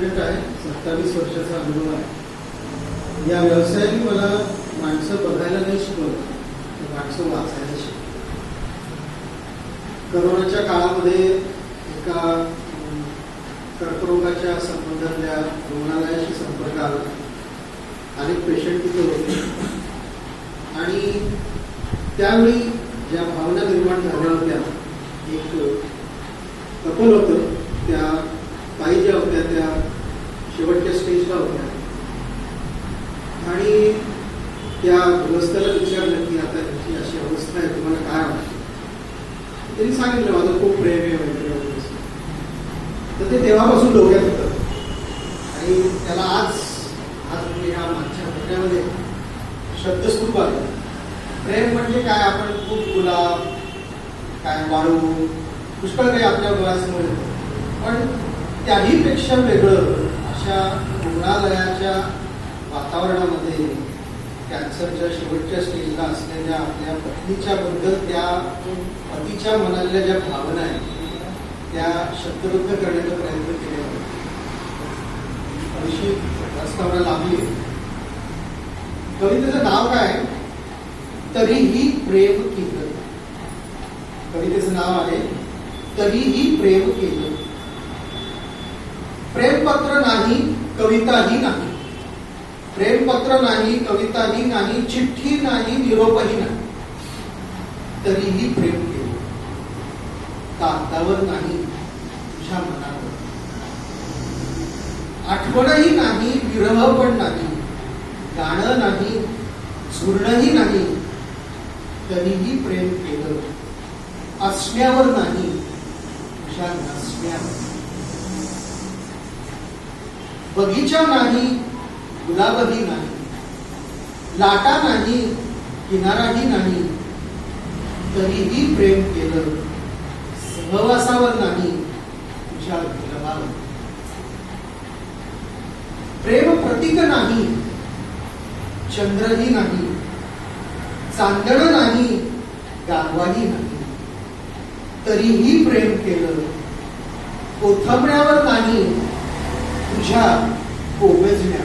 Doctorate आहे. सत्तावीस वर्षाचा अनुभव आहे. या व्यवसायाने मला माणसं बघायला नाही शिकवलं. तर माणसं वाचायला शिकवलं. करोनाच्या काळामध्ये एका कर्करोगाच्या संबंधातल्या रुग्णालयाशी संपर्क आला. अनेक पेशंट तिथे होते. आणि त्यावेळी ज्या भावना निर्माण झाल्या होत्या एक कपल होतं त्या ताई ज्या होत्या त्या शेवटच्या स्टेजला होत्या. आणि त्या गृहस्थाला विचारलं की आता ह्याची अशी अवस्था आहे तुम्हाला काय वाटतं? त्यांनी सांगितलं माझं खूप प्रेम आहे वगैरे तर ते तेव्हापासून डोक्यात होतं. आणि त्याला आज आज म्हणजे ह्या मागच्या महिन्यामध्ये शब्दस्तूप आलं. प्रेम म्हणजे काय? आपण खूप गुलाब काय वाळू पुष्कळ काही आपल्या मुलासमोर येतं. पण त्याही पेक्षा वेगळं आजच्या रुग्णालयाच्या वातावरणामध्ये कॅन्सरच्या शेवटच्या स्टेजला असलेल्या आपल्या पत्नीच्या बद्दल त्या पतीच्या मनातल्या ज्या भावना आहेत त्या शब्दबद्ध करण्याचा प्रयत्न केला अशी प्रस्तावना लाभली. कवितेचं नाव काय तरीही प्रेम केलं. कवितेचं नाव आहे तरीही प्रेम केलं. प्रेमपत्र नाही कविताही नाही. प्रेमपत्र नाही कविताही नाही चिठ्ठी नाही निरोपही नाही. तरीही प्रेम केलं. कागदावर नाही तुझ्या मनावर. आठवणही नाही विरह पण नाही. गाणं नाही झुरणही नाही. तरीही प्रेम केलं. असण्यावर नाही. तुझ्या नसण्यावर. बगीचा नाही गुलाबही नाही लाटा नाही किनाराही नाही तरीही प्रेम केलं सहवासावर नाही तुझ्या विलंबावर प्रेम प्रतीक नाही चंद्रही नाही चांदण नाही गारवाही नाही तरीही प्रेम केलं कोथंबण्यावर नाही 首先啊，我们这，边。